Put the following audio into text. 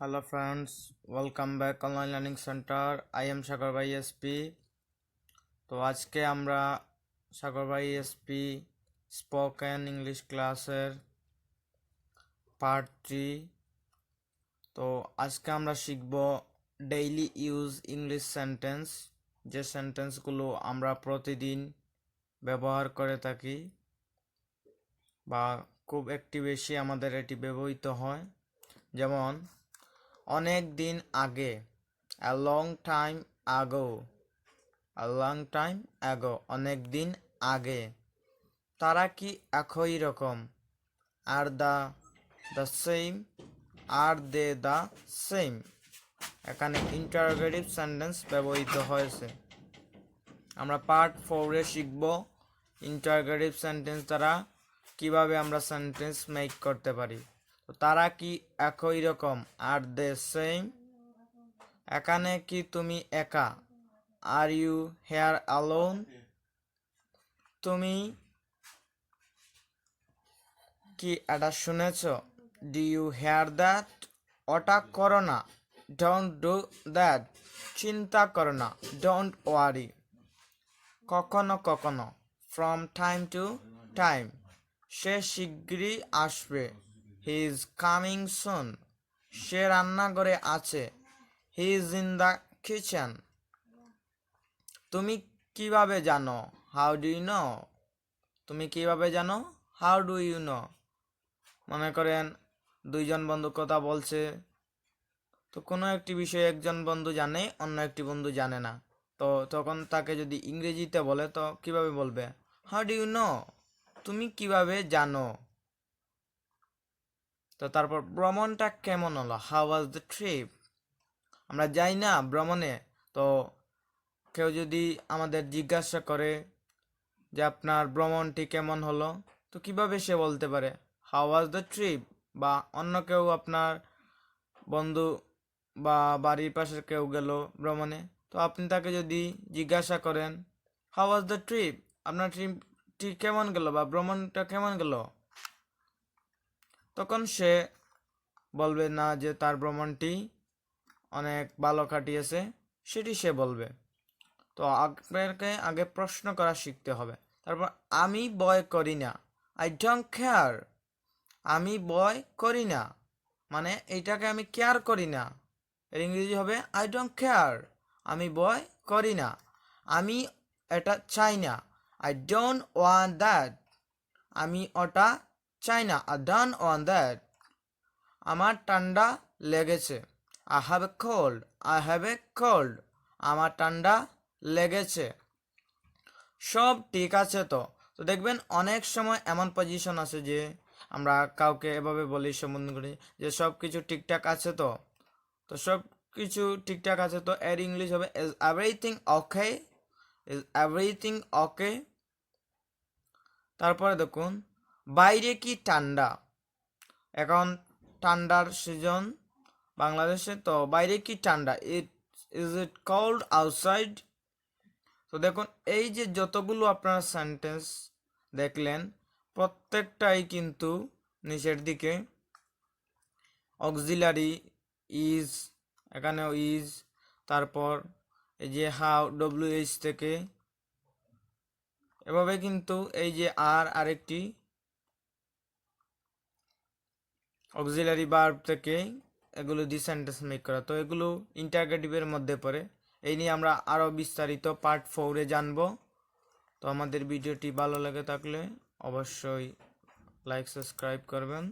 Hello friends, welcome back online learning center. I am সাগর ভাই SP তো আজকে আমরা সাগর ভাই এসপি স্পোকেন ইংলিশ ক্লাসের পার্ট থ্রি তো আজকে আমরা শিখব ডেইলি ইউজ ইংলিশ সেন্টেন্স যে সেন্টেন্সগুলো আমরা প্রতিদিন ব্যবহার করে থাকি বা খুব একটি বেশি আমাদের এটি ব্যবহৃত হয়। যেমন অনেক দিন আগে, a long time ago, a long time ago, অনেক দিন আগে, তারা কি একই রকম? Are they the same are they the same এখানে ইন্টারোগেটিভ সেন্টেন্স ব্যবহৃত হয়েছে। আমরা পার্ট ফোরে শিখব ইন্টারোগেটিভ সেন্টেন্স দ্বারা কীভাবে আমরা সেন্টেন্স মেক করতে পারি। তারা কি একই রকম? আর দে সেম এখানে কি তুমি একা? আর ইউ হেয়ার অ্যালোন তুমি কি এটা শুনেছ? ডি ইউ হেয়ার দ্যাট ওটা করো না। ডোন্ট ডু দ্যাট চিন্তা করো না। ডোন্ট ওয়ারি কখনো কখনো। ফ্রম টাইম টু টাইম সে শিগগিরই আসবে। হি ইজ কামিং সুন সে রান্নাঘরে আছে। He is in the kitchen তুমি কীভাবে জানো? হাউ ডু ইউ নো তুমি কীভাবে জানো? হাউ ডু ইউ নো মনে করেন, দুইজন বন্ধু কথা বলছে। তো কোনো একটি বিষয়ে একজন বন্ধু জানে, অন্য একটি বন্ধু জানে না। তো তখন তাকে যদি ইংরেজিতে বলে, তো কীভাবে বলবে? হাউ ডু ইউ নো তুমি কীভাবে জানো? তো তারপর ভ্রমণটা কেমন হলো? হাউ ওয়াজ দ্য ট্রিপ আমরা যাই না ভ্রমণে, তো কেউ যদি আমাদের জিজ্ঞাসা করে যে আপনার ভ্রমণটি কেমন হলো, তো কীভাবে সে বলতে পারে? হাউ ওয়াজ দ্য ট্রিপ বা অন্য কেউ আপনার বন্ধু বা বাড়ির পাশের কেউ গেল ভ্রমণে, তো আপনি তাকে যদি জিজ্ঞাসা করেন হাউ ওয়াজ দ্য ট্রিপ আপনার ট্রিপটি কেমন গেল বা ভ্রমণটা কেমন গেল? তখন সে বলবে, না, যে তার ভ্রমণটি অনেক ভালো কাটিয়েছে। সেটি সে বলবে। তো আপনাকে আগে প্রশ্ন করা শিখতে হবে। তারপর, আমি বয় করি না। I don't care. আমি বয় করি না। মানে এইটাকে আমি কেয়ার করি না। এর ইংরেজি হবে, আই ডোন্ট কেয়ার। আমি বয় করি না। আমি এটা চাই না। I don't want that. আমি ওটা চাই না। আই ডোন্ট ওয়ান্ট দ্যাট আমার ঠান্ডা লেগেছে। I have a cold I have a cold আমার ঠান্ডা লেগেছে। সব ঠিক আছে তো? তো দেখবেন অনেক সময় এমন পজিশন আছে যে আমরা কাউকে এভাবে বলি, সম্বোধন করি যে সব কিছু ঠিকঠাক আছে তো? তো সব কিছু ঠিকঠাক আছে তো? এর ইংলিশ হবে is everything okay is everything okay তারপরে দেখুন বাইরে কি ঠান্ডা? এখন ঠান্ডার সিজন বাংলাদেশে তো বাইরে কি ঠান্ডা? It is it cold outside তো দেখুন, এই যে যতগুলো আপনারা সেন্টেন্স দেখলেন, প্রত্যেকটাই কিন্তু নিচের দিকে। অক্সিলারি ইজ এখানেও ইজ তারপর এই যে হাউ ডব্লিউ এইচ থেকে। এভাবে কিন্তু এই যে আর আরেকটি অক্সিলারি বার্ব থেকে এগুলো দিয়ে সেন্টেন্স মেক করা। তো এগুলো ইন্টারগেটিভের মধ্যে পড়ে। এই নিয়ে আমরা আরও বিস্তারিত পার্ট ফোরে জানব। তো আমাদের ভিডিওটি ভালো লাগে থাকলে অবশ্যই লাইক সাবস্ক্রাইব করবেন।